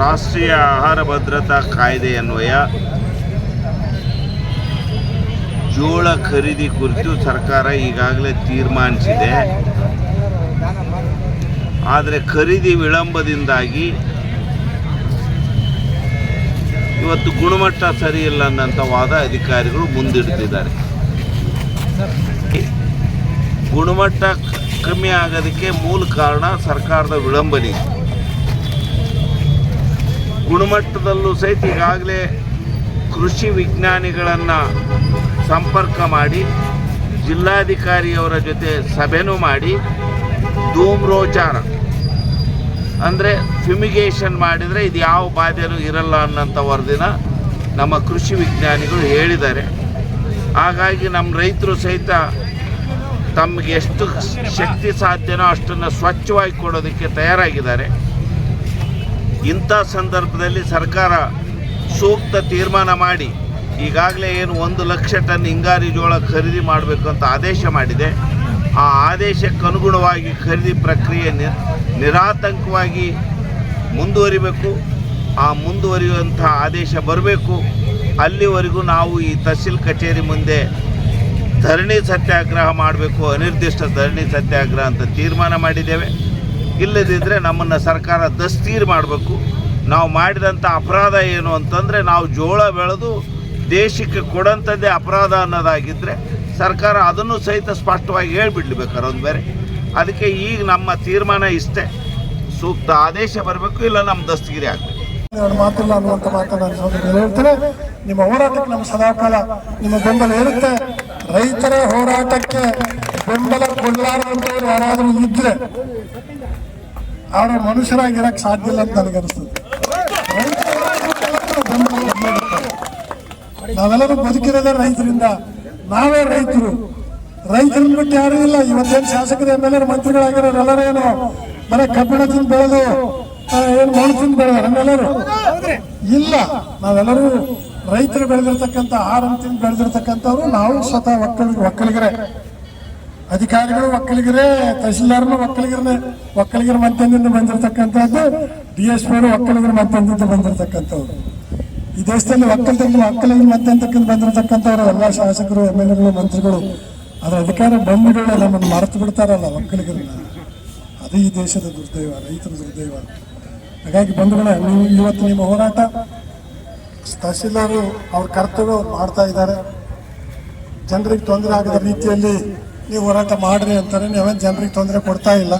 ರಾಷ್ಟ್ರೀಯ ಆಹಾರ ಭದ್ರತಾ ಕಾಯ್ದೆ ಅನ್ವಯ. ಜೋಳ ಖರೀದಿ ಕುರಿತು ಸರ್ಕಾರ ಈಗಾಗಲೇ ತೀರ್ಮಾನಿಸಿದೆ. ಆದರೆ ಖರೀದಿ ವಿಳಂಬದಿಂದಾಗಿ ಇವತ್ತು ಗುಣಮಟ್ಟ ಸರಿ ಇಲ್ಲ ಅನ್ನೋಂಥ ವಾದ ಅಧಿಕಾರಿಗಳು ಮುಂದಿಡ್ತಿದ್ದಾರೆ. ಗುಣಮಟ್ಟ ಕಮ್ಮಿ ಆಗೋದಕ್ಕೆ ಮೂಲ ಕಾರಣ ಸರ್ಕಾರದ ವಿಳಂಬನೆ. ಗುಣಮಟ್ಟದಲ್ಲೂ ಸಹಿತ ಈಗಾಗಲೇ ಕೃಷಿ ವಿಜ್ಞಾನಿಗಳನ್ನು ಸಂಪರ್ಕ ಮಾಡಿ, ಜಿಲ್ಲಾಧಿಕಾರಿಯವರ ಜೊತೆ ಸಭೆನೂ ಮಾಡಿ, ಧೂಮ್ರೋಚಾರ. ಅಂದರೆ ಫ್ಯುಮಿಗೇಷನ್ ಮಾಡಿದರೆ ಇದು ಯಾವ ಬಾಧೆನೂ ಇರಲ್ಲ ಅನ್ನೋಂಥ ವರದಿನ ನಮ್ಮ ಕೃಷಿ ವಿಜ್ಞಾನಿಗಳು ಹೇಳಿದ್ದಾರೆ. ಹಾಗಾಗಿ ನಮ್ಮ ರೈತರು ಸಹಿತ ತಮಗೆ ಎಷ್ಟು ಶಕ್ತಿ ಸಾಧ್ಯನೋ ಅಷ್ಟನ್ನು ಸ್ವಚ್ಛವಾಗಿ ಕೊಡೋದಕ್ಕೆ ತಯಾರಾಗಿದ್ದಾರೆ. ಇಂಥ ಸಂದರ್ಭದಲ್ಲಿ ಸರ್ಕಾರ ಸೂಕ್ತ ತೀರ್ಮಾನ ಮಾಡಿ ಈಗಾಗಲೇ ಏನು ಒಂದು ಲಕ್ಷ ಟನ್ ಹಿಂಗಾರಿ ಜೋಳ ಖರೀದಿ ಮಾಡಬೇಕು ಅಂತ ಆದೇಶ ಮಾಡಿದೆ. ಆ ಆದೇಶಕ್ಕನುಗುಣವಾಗಿ ಖರೀದಿ ಪ್ರಕ್ರಿಯೆ ನಿರ್ ನಿರಾತಂಕವಾಗಿ ಮುಂದುವರಿಬೇಕು. ಆ ಮುಂದುವರಿಯುವಂಥ ಆದೇಶ ಬರಬೇಕು. ಅಲ್ಲಿವರೆಗೂ ನಾವು ಈ ತಹಸೀಲ್ ಕಚೇರಿ ಮುಂದೆ ಧರಣಿ ಸತ್ಯಾಗ್ರಹ ಮಾಡಬೇಕು, ಅನಿರ್ದಿಷ್ಟ ಧರಣಿ ಸತ್ಯಾಗ್ರಹ ಅಂತ ತೀರ್ಮಾನ ಮಾಡಿದ್ದೇವೆ. ಇಲ್ಲದಿದ್ದರೆ ನಮ್ಮನ್ನು ಸರ್ಕಾರ ದಸ್ತೀರು ಮಾಡಬೇಕು. ನಾವು ಮಾಡಿದಂಥ ಅಪರಾಧ ಏನು ಅಂತಂದರೆ ನಾವು ಜೋಳ ಬೆಳೆದು ದೇಶಕ್ಕೆ ಕೊಡೋಂಥದ್ದೇ ಅಪರಾಧ ಅನ್ನೋದಾಗಿದ್ದರೆ ಸರ್ಕಾರ ಅದನ್ನು ಸಹಿತ ಸ್ಪಷ್ಟವಾಗಿ ಹೇಳಿಬಿಡ್ಲಿಬೇಕಾರೆ ಒಂದು ಬೇರೆ. ಅದಕ್ಕೆ ಈಗ ನಮ್ಮ ತೀರ್ಮಾನ ಇಷ್ಟೇ. ಸೂಕ್ತ ಆದೇಶ ಬರಬೇಕು, ಇಲ್ಲ ನಮ್ಮ ದಸ್ತಗಿರಿ ಆಗಬೇಕು. ಎರಡು ಮಾತಿಲ್ಲ ಅನ್ನುವಂಥ ಮಾತನ್ನು ನಾನು ಹೇಳ್ತೇನೆ ನಿಮ್ಮ ಹೋರಾಟಕ್ಕೆ ನಮ್ಮ ಸದಾಕಾಲ ನಿಮ್ಮ ಬೆಂಬಲ ಇರುತ್ತೆ. ರೈತರ ಹೋರಾಟಕ್ಕೆ ಬೆಂಬಲ ಕೊಡಲಾರದಂಥವ್ರು ಯಾರಾದರೂ ಇದ್ರೆ ಅವರ ಮನುಷ್ಯರಾಗಿರಕ್ಕೆ ಸಾಧ್ಯ ಇಲ್ಲ ಅಂತ ನನಗೆ ಅನಿಸ್ತದೆ. ರೈತರ ಹೋರಾಟಕ್ಕೆ ಬೆಂಬಲ ಕೊಡ್ಲೇಬೇಕು. ನಾವೆಲ್ಲರೂ ಬದುಕಿರೋದೇ ರೈತರಿಂದ, ನಾವೇ ರೈತರು. ರೈತರನ್ನ ಬಿಟ್ಟು ಯಾರೂ ಇಲ್ಲ. ಇವತ್ತೇನು ಶಾಸಕರು, ಎಂ ಎಲ್ ಎ ಮಂತ್ರಿಗಳಾಗಿರೋರು ಎಲ್ಲರೇನು ಬರೀ ಕಬ್ಬಿಣ ತಿಂದು ಬೆಳೆದು ಏನು ಮಣ್ಣು ತಿಂದು ಬೆಳೆದಾರೆ ಇಲ್ಲ. ನಾವೆಲ್ಲರೂ ರೈತರು ಬೆಳೆದಿರ್ತಕ್ಕಂಥ ಆಹಾರ ತಿಂದು ಬೆಳೆದಿರ್ತಕ್ಕಂಥವ್ರು. ನಾವು ಸ್ವತಃ ಒಕ್ಕಲಿಗೆ, ಒಕ್ಕಲಿಗರೇ. ಅಧಿಕಾರಿಗಳು, ಒಕ್ಕಲಿಗರೇ ತಹಶೀಲ್ದಾರ್ನು ಒಕ್ಕಲಿಗರೇ ಒಕ್ಕಲಿಗರ ಮಂತ್ಯದಿಂದ ಬಂದಿರತಕ್ಕಂಥದ್ದು, ಡಿ ಎಸ್ ಪಿ ಅವರು ಒಕ್ಕಲಿಗರ ಮಂತ್ಯದಿಂದ ಬಂದಿರತಕ್ಕಂಥವ್ರು. ಈ ದೇಶದಲ್ಲಿ ಒಕ್ಕಲಿಗರ ಒಕ್ಕಲಿಗರ ಮಂತ್ಯಂತಕ್ಕಿಂತ ಬಂದಿರತಕ್ಕಂಥವ್ರು ಎಲ್ಲ ಶಾಸಕರು, ಎಂ ಎಲ್ ಎಗಳು, ಮಂತ್ರಿಗಳು. ಅದರ ಅಧಿಕಾರ ಬಂಧುಗಳೇ ನಮ್ಮನ್ನು ಮರೆತು ಬಿಡ್ತಾರಲ್ಲ ಒಕ್ಕಲಿಗರನ್ನ. ಅದೇ ಈ ದೇಶದ ದುರ್ದೈವ, ರೈತರ ದುರ್ದೈವ. ಹಾಗಾಗಿ ಬಂಧುಗಳ, ನೀವು ಇವತ್ತು ನಿಮ್ಮ ಹೋರಾಟ, ತಹಸೀಲ್ದಾರು ಅವ್ರ ಕರ್ತವ್ಯ ಮಾಡ್ತಾ ಇದ್ದಾರೆ. ಜನರಿಗೆ ತೊಂದರೆ ಆಗದ ರೀತಿಯಲ್ಲಿ ನೀವು ಹೋರಾಟ ಮಾಡ್ರಿ ಅಂತಾರೆ ನೀವೇನು ಜನರಿಗೆ ತೊಂದರೆ ಕೊಡ್ತಾ ಇಲ್ಲ.